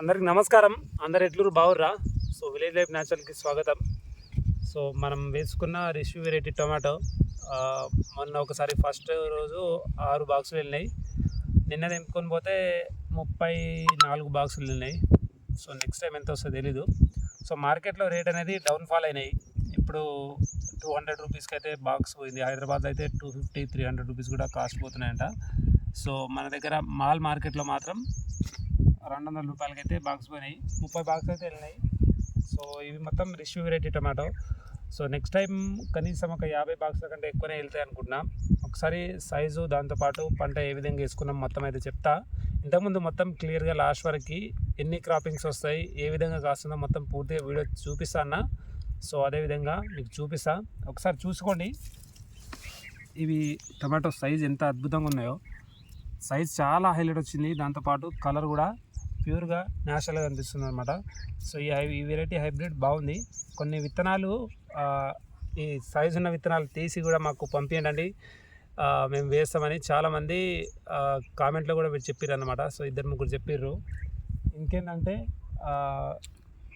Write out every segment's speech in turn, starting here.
అందరికి నమస్కారం. అందరు ఎట్లూరు బావుర్రా సో విలేజ్ లైఫ్ న్యాచురల్కి స్వాగతం. సో మనం వేసుకున్న రిష్యూ వెరైటీ టొమాటో మొన్న ఒకసారి ఫస్ట్ రోజు ఆరు బాక్సులు వెళ్ళినాయి. నిన్న తెంపుకొని పోతే ముప్పై నాలుగు బాక్సులు వెళ్ళినాయి. సో నెక్స్ట్ టైం ఎంత వస్తుందో తెలీదు. సో మార్కెట్లో రేట్ అనేది డౌన్ఫాల్ అయినాయి. ఇప్పుడు టూ హండ్రెడ్ రూపీస్కి అయితే బాక్స్ పోయింది. హైదరాబాద్ అయితే two fifty three hundred rupees కూడా కాస్ట్ పోతున్నాయంట. సో మన దగ్గర మాల్ మార్కెట్లో మాత్రం రెండు వందల రూపాయలకి అయితే బాక్స్ పోయినాయి. ముప్పై బాక్స్ అయితే వెళ్ళినాయి. సో ఇవి మొత్తం Rishu variety tomato so next time కనీసం ఒక యాభై బాక్స్ల కంటే ఎక్కువనే వెళ్తాయి అనుకుంటున్నా. ఒకసారి సైజు దాంతోపాటు పంట ఏ విధంగా వేసుకున్నాం మొత్తం అయితే చెప్తా. ఇంతకుముందు మొత్తం క్లియర్గా లాస్ట్ వరకు ఎన్ని క్రాపింగ్స్ వస్తాయి ఏ విధంగా కాస్తుందో మొత్తం పూర్తిగా వీడియో చూపిస్తా అన్న. సో అదేవిధంగా మీకు చూపిస్తా. ఒకసారి చూసుకోండి. ఇవి టమాటో సైజ్ ఎంత అద్భుతంగా ఉన్నాయో. సైజ్ చాలా హైలైట్ వచ్చింది. దాంతోపాటు కలర్ కూడా ప్యూర్గా న్యాచురల్గా కనిపిస్తుంది అనమాట సో ఈ హై ఈ వెరైటీ హైబ్రిడ్ బాగుంది. కొన్ని విత్తనాలు ఈ సైజు ఉన్న విత్తనాలు తీసి కూడా మాకు పంపించండి మేము వేస్తామని చాలామంది కామెంట్లో కూడా మీరు చెప్పారు అనమాట సో ఇద్దరు ముగ్గురు చెప్పారు ఇంకేంటంటే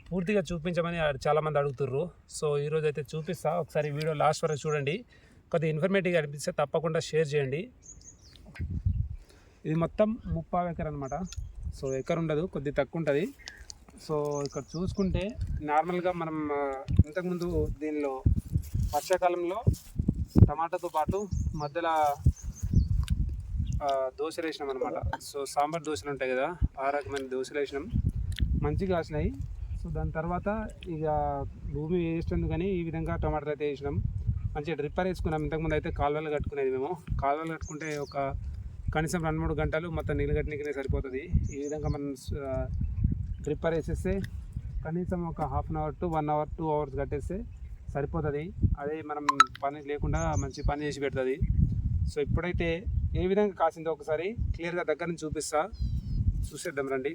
పూర్తిగా చూపించమని చాలామంది అడుగుతుర్రు. సో ఈరోజు అయితే చూపిస్తా. ఒకసారి వీడియో లాస్ట్ వరకు చూడండి. కొద్దిగా ఇన్ఫర్మేటివ్గా అనిపిస్తే తప్పకుండా షేర్ చేయండి. ఇది మొత్తం ముప్పావు ఎకర్ అనమాట సో ఎక్కడ ఉండదు కొద్ది తక్కువ ఉంటుంది సో ఇక్కడ చూసుకుంటే నార్మల్గా మనం ఇంతకుముందు దీనిలో వర్షాకాలంలో టమాటాతో పాటు మధ్యలో దోశలు వేసినాం అనమాట సో సాంబార్ దోశలు ఉంటాయి కదా ఆ రకమైన దోశలు వేసినాం. మంచిగా కాసినాయి. సో దాని తర్వాత ఇక భూమి వేస్తుంది కానీ ఈ విధంగా టమాటాలు అయితే వేసినాం. మంచిగా డ్రిప్పర్ వేసుకున్నాం. ఇంతకుముందు అయితే కాలువలు కట్టుకునేది మేము. కాలువలు కట్టుకుంటే ఒక కనీసం రెండు మూడు గంటలు మొత్తం నీళ్ళు కట్టడానికి సరిపోతుంది. ఈ విధంగా మనం డ్రిప్పర్ వేసేస్తే కనీసం ఒక half an hour to one hour two hours కట్టేస్తే సరిపోతుంది. అదే మనం పని లేకుండా మంచి పని చేసి పెడుతుంది. సో ఇప్పుడైతే ఏ విధంగా కాసిందో ఒకసారి క్లియర్గా దగ్గర నుంచి చూపిస్తా. చూసేద్దాం రండి.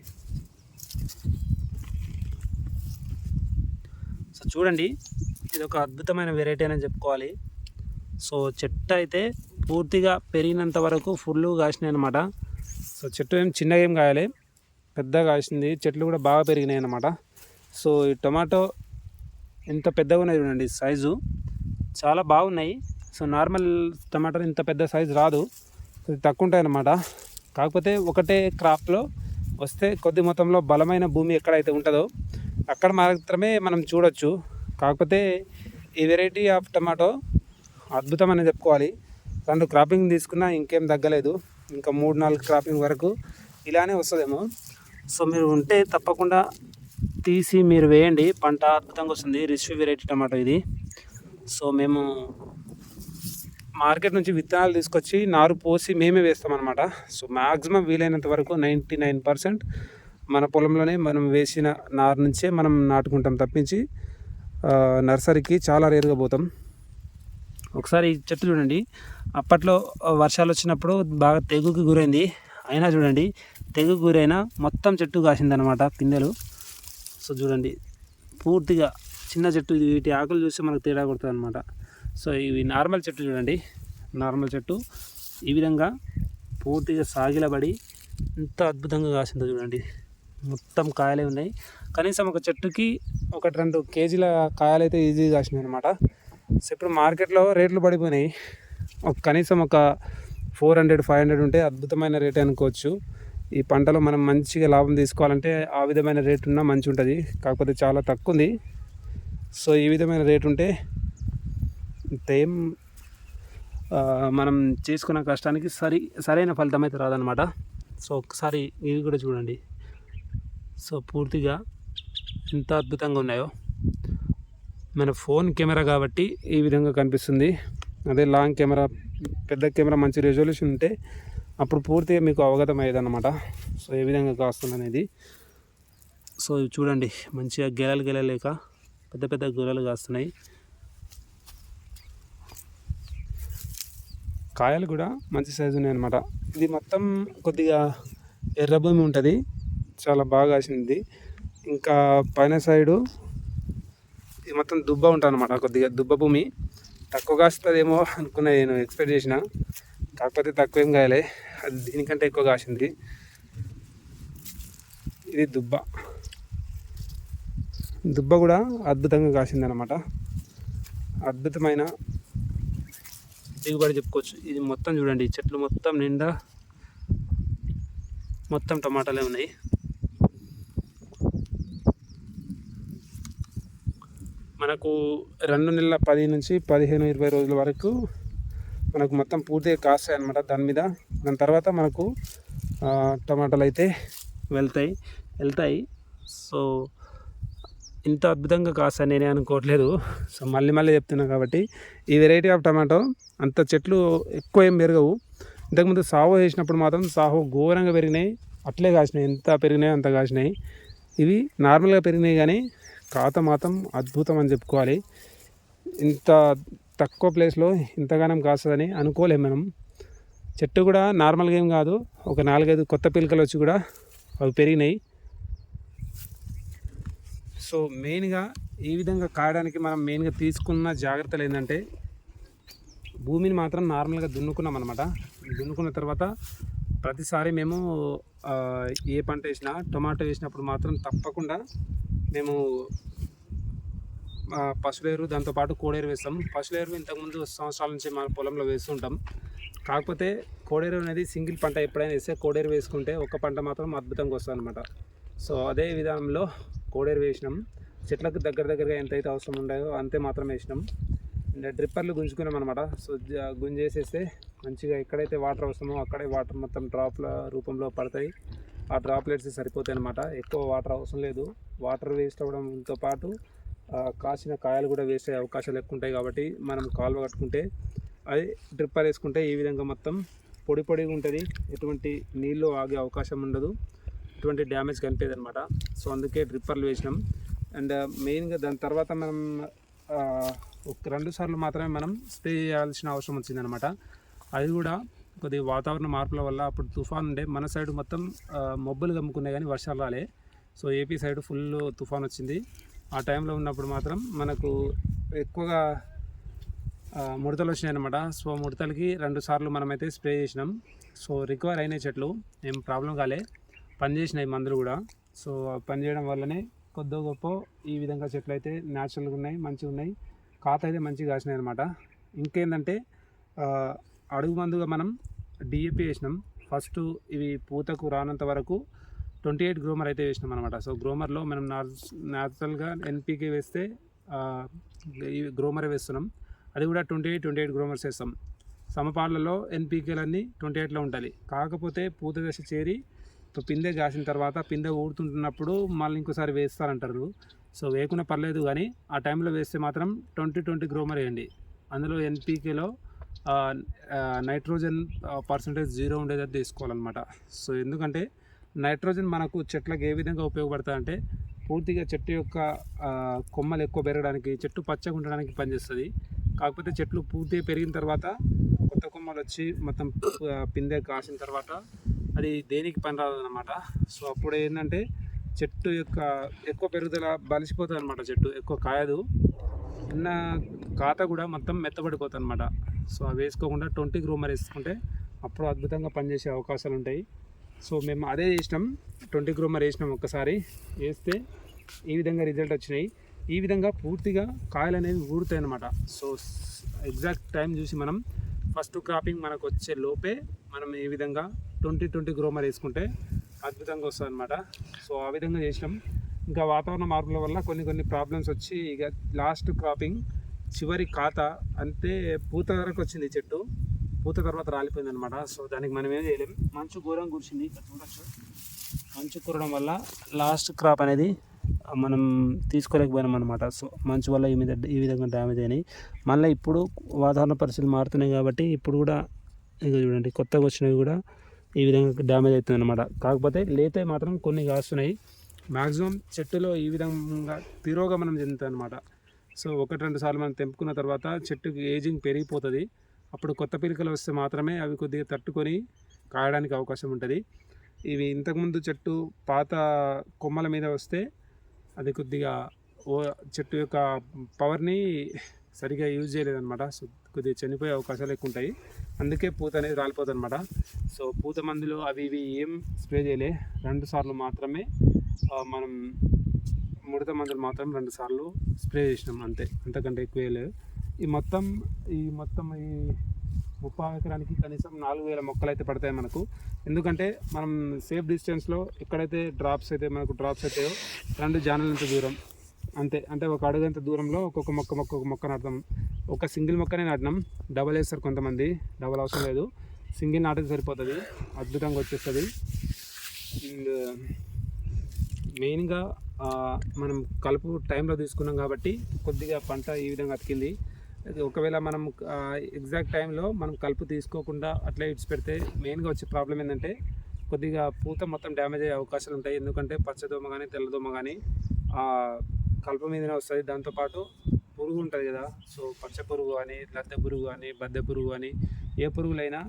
సో చూడండి. ఇది ఒక అద్భుతమైన వెరైటీ అని చెప్పుకోవాలి. సో చెట్టు అయితే పూర్తిగా పెరిగినంత వరకు ఫుల్ కాసినాయి అనమాట సో చెట్టు ఏం చిన్నగా ఏం కాయాలి పెద్దగా కాసింది చెట్లు కూడా బాగా పెరిగినాయి అనమాట సో ఈ టొమాటో ఇంత పెద్దగా ఉన్నాయి చూడండి సైజు. చాలా బాగున్నాయి. సో నార్మల్ టమాటో ఇంత పెద్ద సైజు రాదు. తక్కువ ఉంటాయి అన్నమాట. కాకపోతే ఒకటే క్రాప్లో వస్తే కొద్ది మొత్తంలో బలమైన భూమి ఎక్కడైతే ఉంటుందో అక్కడ మాత్రమే మనం చూడొచ్చు. కాకపోతే ఈ వెరైటీ ఆఫ్ టమాటో అద్భుతం అని చెప్పుకోవాలి. రెండు క్రాపింగ్ తీసుకున్నా ఇంకేం తగ్గలేదు. ఇంకా మూడు నాలుగు క్రాపింగ్ వరకు ఇలానే వస్తుందేమో. సో మీరు ఉంటే తప్పకుండా తీసి మీరు వేయండి. పంట అద్భుతంగా వస్తుంది. రిష్యూ వెరైటీ టమాటో ఇది. సో మేము మార్కెట్ నుంచి విత్తనాలు తీసుకొచ్చి నారు పోసి మేమే వేస్తామన్నమాట. సో మ్యాక్సిమం వీలైనంత వరకు నైంటీ నైన్ పర్సెంట్ మన పొలంలోనే మనం వేసిన నారు నుంచే మనం నాటుకుంటాం తప్పించి నర్సరీకి చాలా రేరుగా పోతాం. ఒకసారి చెట్టు చూడండి. అప్పట్లో వర్షాలు వచ్చినప్పుడు బాగా తెగుకి గురైంది. అయినా చూడండి తెగు గురైన మొత్తం చెట్టు కాసిందనమాట పిందెలు. సో చూడండి పూర్తిగా చిన్న చెట్టు వీటి ఆకులు చూస్తే మనకు తేడా కొడుతుంది అనమాట సో ఇవి నార్మల్ చెట్టు చూడండి. నార్మల్ చెట్టు. ఈ విధంగా పూర్తిగా సాగిలబడి ఎంత అద్భుతంగా కాసిందో చూడండి. మొత్తం కాయలే ఉన్నాయి. కనీసం ఒక చెట్టుకి ఒకటి రెండు కేజీల కాయలైతే ఈజీగా కాసినాయి అనమాట సో ఇప్పుడు మార్కెట్లో రేట్లు పడిపోయినాయి. ఒక కనీసం ఒక ఫోర్ హండ్రెడ్ ఫైవ్ హండ్రెడ్ ఉంటే అద్భుతమైన రేట్ అనుకోవచ్చు. ఈ పంటలో మనం మంచిగా లాభం తీసుకోవాలంటే ఆ విధమైన రేట్ ఉన్నా మంచి ఉంటుంది. కాకపోతే చాలా తక్కువ ఉంది. సో ఈ విధమైన రేట్ ఉంటే ఇంతేం మనం చేసుకున్న కష్టానికి సరి సరైన ఫలితం అయితే రాదనమాట సో ఒకసారి ఇవి కూడా చూడండి. సో పూర్తిగా ఎంత అద్భుతంగా ఉన్నాయో. మన ఫోన్ కెమెరా కాబట్టి ఈ విధంగా కనిపిస్తుంది. అదే లాంగ్ కెమెరా పెద్ద కెమెరా మంచి రెజల్యూషన్ ఉంటే అప్పుడు పూర్తిగా మీకు అవగతం అయ్యేదన్నమాట. సో ఏ విధంగా కాస్తుంది అనేది సో ఇవి చూడండి. మంచిగా గెలలు గెలలేక పెద్ద పెద్ద గొర్రెలు కాస్తున్నాయి. కాయలు కూడా మంచి సైజు ఉన్నాయి అనమాట ఇది మొత్తం కొద్దిగా ఎర్ర భూమి ఉంటుంది. చాలా బాగా కాసింది. ఇంకా పైన సైడు మొత్తం దుబ్బ ఉంటుంది అనమాట కొద్దిగా దుబ్బ భూమి. తక్కువ కాస్తుందేమో అనుకున్నా నేను ఎక్స్పెక్ట్ చేసిన. కాకపోతే తక్కువ ఏం కాయలే. అది దీనికంటే ఎక్కువ కాసింది. ఇది దుబ్బ. దుబ్బ కూడా అద్భుతంగా కాసిందనమాట అద్భుతమైన దిగుబడి చెప్పుకోవచ్చు. ఇది మొత్తం చూడండి ఈ చెట్లు మొత్తం నిండా మొత్తం టమాటాలే ఉన్నాయి. మనకు రెండు నెలల పది నుంచి పదిహేను ఇరవై రోజుల వరకు మనకు మొత్తం పూర్తిగా కాస్తాయి అనమాట దాని మీద. దాని తర్వాత మనకు టమాటాలు అయితే వెళ్తాయి వెళ్తాయి. సో ఇంత అద్భుతంగా కాస్తాయి నేనే అనుకోవట్లేదు. సో మళ్ళీ మళ్ళీ చెప్తున్నాను కాబట్టి ఈ వెరైటీ ఆఫ్ టమాటో అంత చెట్లు ఎక్కువ ఏం పెరగవు. ఇంతకుముందు సాహో వేసినప్పుడు మాత్రం సాహో ఘోరంగా పెరిగినాయి. అట్లే కాసినాయి. ఎంత పెరిగినాయి అంత కాసినాయి. ఇవి నార్మల్గా పెరిగినాయి కానీ కాత మాత్రం అద్భుతం అని చెప్పుకోవాలి. ఇంత తక్కువ ప్లేస్లో ఇంతగానం కాస్తుందని అనుకోలేం మనం. చెట్టు కూడా నార్మల్గా ఏం కాదు. ఒక నాలుగైదు కొత్త పిలకలు వచ్చి కూడా అవి పెరిగినాయి. సో మెయిన్గా ఈ విధంగా కాయడానికి మనం మెయిన్గా తీసుకున్న జాగ్రత్తలు ఏంటంటే భూమిని మాత్రం నార్మల్గా దున్నుకున్నాం అనమాట దున్నుకున్న తర్వాత ప్రతిసారి మేము ఏ పంట వేసినా టొమాటో వేసినప్పుడు మాత్రం తప్పకుండా మేము ఆ, దాంతోపాటు కోడేరు వేస్తాం. పశువుల ఇంతకుముందు సంవత్సరాల నుంచి మన పొలంలో వేస్తుంటాం. కాకపోతే కోడేరు అనేది సింగిల్ పంట ఎప్పుడైనా వేస్తే కోడేరు వేసుకుంటే ఒక పంట మాత్రం అద్భుతంగా వస్తుంది అనమాట సో అదే విధానంలో కోడేరు వేసినాం. చెట్లకు దగ్గర దగ్గరగా ఎంతైతే అవసరం ఉండదో అంతే మాత్రం వేసినాం. డ్రిప్పర్లు గుంజుకున్నాం అనమాట సో గుంజేసేస్తే మంచిగా ఎక్కడైతే వాటర్ అవసరమో అక్కడే వాటర్ మొత్తం డ్రాప్ల రూపంలో పడతాయి. ఆ డ్రాప్లెట్స్ సరిపోతాయి అనమాట ఎక్కువ వాటర్ అవసరం లేదు. వాటర్ వేస్ట్ అవ్వడంతో పాటు కాసిన కాయలు కూడా వేస్ట్ అయ్యే అవకాశాలు ఎక్కువ ఉంటాయి కాబట్టి మనం కాలువ కట్టుకుంటే అది డ్రిప్పర్ వేసుకుంటే ఈ విధంగా మొత్తం పొడి పొడిగా ఉంటుంది. ఎటువంటి నీళ్ళు ఆగే అవకాశం ఉండదు. ఎటువంటి డ్యామేజ్ కనిపించదు అనమాట సో అందుకే డ్రిప్పర్లు వేసినాం. అండ్ మెయిన్గా దాని తర్వాత మనం ఒక రెండు సార్లు మాత్రమే మనం స్ప్రే చేయాల్సిన అవసరం వచ్చిందనమాట అది కూడా కొద్దిగా వాతావరణ మార్పుల వల్ల అప్పుడు తుఫాన్ ఉండే. మన సైడ్ మొత్తం మబ్బులు కమ్ముకున్నాయి కానీ వర్షాలు రాలే. సో ఏపీ సైడ్ ఫుల్ తుఫాన్ వచ్చింది. ఆ టైంలో ఉన్నప్పుడు మాత్రం మనకు ఎక్కువగా ముడతలు వచ్చినాయి అనమాట సో ముడతలకి రెండు సార్లు మనమైతే స్ప్రే చేసినాం. సో రికవర్ అయినాయి చెట్లు ఏం ప్రాబ్లం కాలే. పని చేసినాయి మందులు కూడా. సో ఆ పని చేయడం వల్లనే కొద్ది గొప్ప ఈ విధంగా చెట్లు అయితే న్యాచురల్గా ఉన్నాయి మంచిగా ఉన్నాయి. కాత అయితే మంచిగా కాసినాయి అనమాట ఇంకేంటంటే అడుగు మందుగా మనం డిఏపి వేసినాం. ఫస్ట్ ఇవి పూతకు రానంత వరకు ట్వంటీ ఎయిట్ గ్రోమర్ అయితే వేసినాం అనమాట సో గ్రోమర్లో మనం న్యాచురల్గా ఎన్పీకే వేస్తే గ్రోమరే వేస్తున్నాం. అది కూడా twenty eight twenty eight Gromors వేస్తాం. సమపాళ్ళలో ఎన్పీకేలన్నీ ట్వంటీ ఎయిట్లో ఉండాలి. కాకపోతే పూత దశ చేరి పిందె కాసిన తర్వాత పిందె ఊడుతుంటున్నప్పుడు మళ్ళీ ఇంకోసారి వేస్తారంటారు. సో వేయకుండా పర్లేదు కానీ ఆ టైంలో వేస్తే మాత్రం ట్వంటీ ట్వంటీ గ్రోమర్ వేయండి. అందులో ఎన్పీకేలో నైట్రోజన్ పర్సంటేజ్ జీరో ఉండేది తీసుకోవాలన్నమాట సో ఎందుకంటే నైట్రోజన్ మనకు చెట్లకు ఏ విధంగా ఉపయోగపడుతుందంటే పూర్తిగా చెట్టు యొక్క కొమ్మలు ఎక్కువ పెరగడానికి చెట్టు పచ్చగా ఉండడానికి పనిచేస్తుంది. కాకపోతే చెట్లు పూర్తిగా పెరిగిన తర్వాత కొత్త కొమ్మలు వచ్చి మొత్తం పిందె కాసిన తర్వాత అది దేనికి పని రాదనమాట సో అప్పుడు ఏంటంటే చెట్టు యొక్క ఎక్కువ పెరుగుదల బలిసిపోతుంది అనమాట చెట్టు ఎక్కువ కాయదు. ఉన్న కాత కూడా మొత్తం మెత్తబడిపోతుంది అనమాట సో అవి వేసుకోకుండా ట్వంటీ గ్రూమర్ వేసుకుంటే అప్పుడు అద్భుతంగా పనిచేసే అవకాశాలు ఉంటాయి సో మేము అదే చేసినాం. ట్వంటీ గ్రూమర్ వేసినాం ఒక్కసారి. వేస్తే ఈ విధంగా రిజల్ట్ వచ్చినాయి. ఈ విధంగా పూర్తిగా కాయలు అనేవి ఊరుతాయి అనమాట సో ఎగ్జాక్ట్ టైం చూసి మనం ఫస్ట్ క్రాపింగ్ మనకు వచ్చే లోపే మనం ఈ విధంగా ట్వంటీ ట్వంటీ గ్రోమర్ వేసుకుంటే అద్భుతంగా వస్తుంది అనమాట సో ఆ విధంగా చేసినాం. ఇంకా వాతావరణ మార్పుల వల్ల కొన్ని కొన్ని ప్రాబ్లమ్స్ వచ్చి ఇక లాస్ట్ క్రాపింగ్ చివరి ఖాతా అంతే పూత వరకు వచ్చింది చెట్టు. పూత తర్వాత రాలిపోయింది అనమాట సో దానికి మనం ఏం చేయలేము మంచు ఘోరం కురిసింది. ఇక్కడ చూడొచ్చు. మంచు కురడం వల్ల లాస్ట్ క్రాప్ అనేది మనం తీసుకోలేకపోయినాం అనమాట సో మంచు వల్ల ఈ మీద ఈ విధంగా డ్యామేజ్ అయినాయి. మళ్ళీ ఇప్పుడు వాతావరణ పరిస్థితులు మారుతున్నాయి కాబట్టి ఇప్పుడు కూడా ఇక చూడండి కొత్తగా వచ్చినవి కూడా ఈ విధంగా డ్యామేజ్ అవుతుంది అనమాట కాకపోతే లేతే మాత్రం కొన్ని కాస్తున్నాయి. మ్యాక్సిమం చెట్టులో ఈ విధంగా తిరోగమనం చెందుతుంది అనమాట సో ఒకటి రెండు సార్లు మనం తెంపుకున్న తర్వాత చెట్టుకి ఏజింగ్ పెరిగిపోతుంది. అప్పుడు కొత్త పిలికలు వస్తే మాత్రమే అవి కొద్దిగా తట్టుకొని కాయడానికి అవకాశం ఉంటుంది. ఇవి ఇంతకుముందు చెట్టు పాత కొమ్మల మీద వస్తే అది కొద్దిగా ఓ చెట్టు యొక్క పవర్ని సరిగా యూజ్ చేయలేదన్నమాట. సో కొద్దిగా చనిపోయే అవకాశాలు ఎక్కువ ఉంటాయి. అందుకే పూత అనేది రాలిపోతుంది సో పూత మందులు అవి ఇవి ఏం స్ప్రే చేయలే. రెండు సార్లు మాత్రమే మనం ముడత మందులు మాత్రం రెండు సార్లు స్ప్రే చేసినాం అంతే. అంతకంటే ఎక్కువ వేయలేదు ఈ మొత్తం ఈ మొత్తం ఈ ముప్పై ఎకరానికి కనీసం నాలుగు వేల మొక్కలు అయితే పడతాయి మనకు. ఎందుకంటే మనం సేఫ్ డిస్టెన్స్లో ఎక్కడైతే డ్రాప్స్ అయితే మనకు డ్రాప్స్ అవుతాయో రెండు జానలంత దూరం. అంతే అంటే ఒక అడుగంత దూరంలో ఒక్కొక్క మొక్క మొక్క ఒక మొక్క నాటుతాం. ఒక సింగిల్ మొక్కనే నాటినాం. డబల్ వేస్తారు కొంతమంది. డబల్ అవసరం లేదు. సింగిల్ నాటితే సరిపోతుంది. అద్భుతంగా వచ్చేస్తుంది. అండ్ మెయిన్గా మనం కలుపు టైంలో తీసుకున్నాం కాబట్టి కొద్దిగా పంట ఈ విధంగా అతికింది. ఒకవేళ మనం ఎగ్జాక్ట్ టైంలో మనం కలుపు తీసుకోకుండా అట్లే ఇడిచి పెడితే మెయిన్గా వచ్చే ప్రాబ్లం ఏంటంటే కొద్దిగా పూత మొత్తం డ్యామేజ్ అయ్యే అవకాశాలు ఉంటాయి. ఎందుకంటే పచ్చదోమ కానీ తెల్లదోమ కానీ కలుపు మీదనే వస్తుంది. దాంతోపాటు పురుగు ఉంటుంది కదా. సో పచ్చ పురుగు అని లద్దె పురుగు కానీ బద్దె పురుగు అని ఏ పురుగులైనా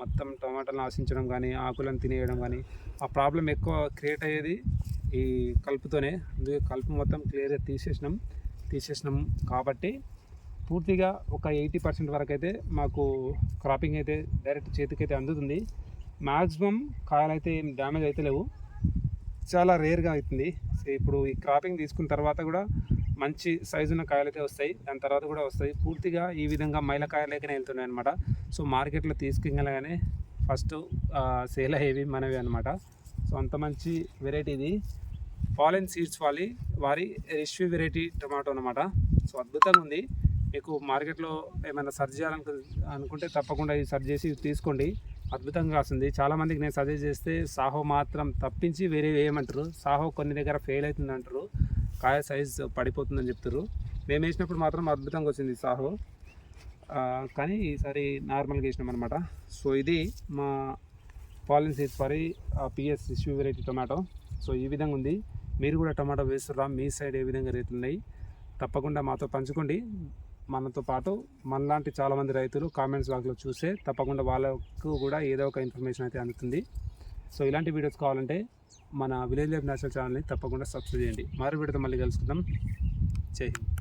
మొత్తం టమాటాలను ఆశించడం కానీ ఆకులను తినేయడం కానీ ఆ ప్రాబ్లం ఎక్కువ క్రియేట్ అయ్యేది ఈ కలుపుతోనే. అందుకే కలుపు మొత్తం క్లియర్గా తీసేసినాం. తీసేసినాం కాబట్టి పూర్తిగా ఒక ఎయిటీ పర్సెంట్ వరకు అయితే మాకు క్రాపింగ్ అయితే డైరెక్ట్ చేతికైతే అందుతుంది. మ్యాక్సిమం కాయలు అయితే ఏం డ్యామేజ్ అయితే లేవు. చాలా రేర్గా అవుతుంది. సో ఇప్పుడు ఈ క్రాపింగ్ తీసుకున్న తర్వాత కూడా మంచి సైజు ఉన్న కాయలు అయితే వస్తాయి. దాని తర్వాత కూడా వస్తాయి. పూర్తిగా ఈ విధంగా మైల కాయలకైనా వెళ్తున్నాయి అనమాట సో మార్కెట్లో తీసుకెళ్ళగానే ఫస్ట్ సేల్ అయ్యేవి మనవి అనమాట సో అంత మంచి వెరైటీ ఇది. ఫాలెన్ సీడ్స్ వాలి. వారి రిష్వి వెరైటీ టమాటో అనమాట సో అద్భుతంగా ఉంది. మీకు మార్కెట్లో ఏమైనా సర్చ్ చేయాలనుకు అనుకుంటే తప్పకుండా ఇది సర్చ్ చేసి తీసుకోండి. అద్భుతంగా వస్తుంది. చాలామందికి నేను సజెస్ట్ చేస్తే సాహో మాత్రం తప్పించి వేరే వేయమంటారు సాహో కొన్ని దగ్గర ఫెయిల్ అవుతుంది అంటారు. కాయ సైజ్ పడిపోతుందని చెప్తారు. మేము వేసినప్పుడు మాత్రం అద్భుతంగా వచ్చింది సాహో. కానీ ఈసారి నార్మల్గా వేసినాం అనమాట సో ఇది మా పాలిన్ సీజ్ పరి పిఎస్ ఇష్యూ వెరైటీ టొమాటో. సో ఈ విధంగా ఉంది. మీరు కూడా టమాటో వేస్తుర్రా? మీ సైడ్ ఏ విధంగా రేట్లు ఉన్నాయి? తప్పకుండా మాతో పంచుకోండి. మనతో పాటు మనలాంటి చాలామంది రైతులు కామెంట్స్ బాక్స్లో చూస్తే తప్పకుండా వాళ్ళకు కూడా ఏదో ఒక ఇన్ఫర్మేషన్ అయితే అందుతుంది. సో ఇలాంటి వీడియోస్ కావాలంటే మన విలేజ్ లైఫ్ నేషనల్ ఛానల్ని తప్పకుండా సబ్స్క్రైబ్ చేయండి. మరో వీడియోతో మళ్ళీ కలుసుకుందాం. జై హింద్.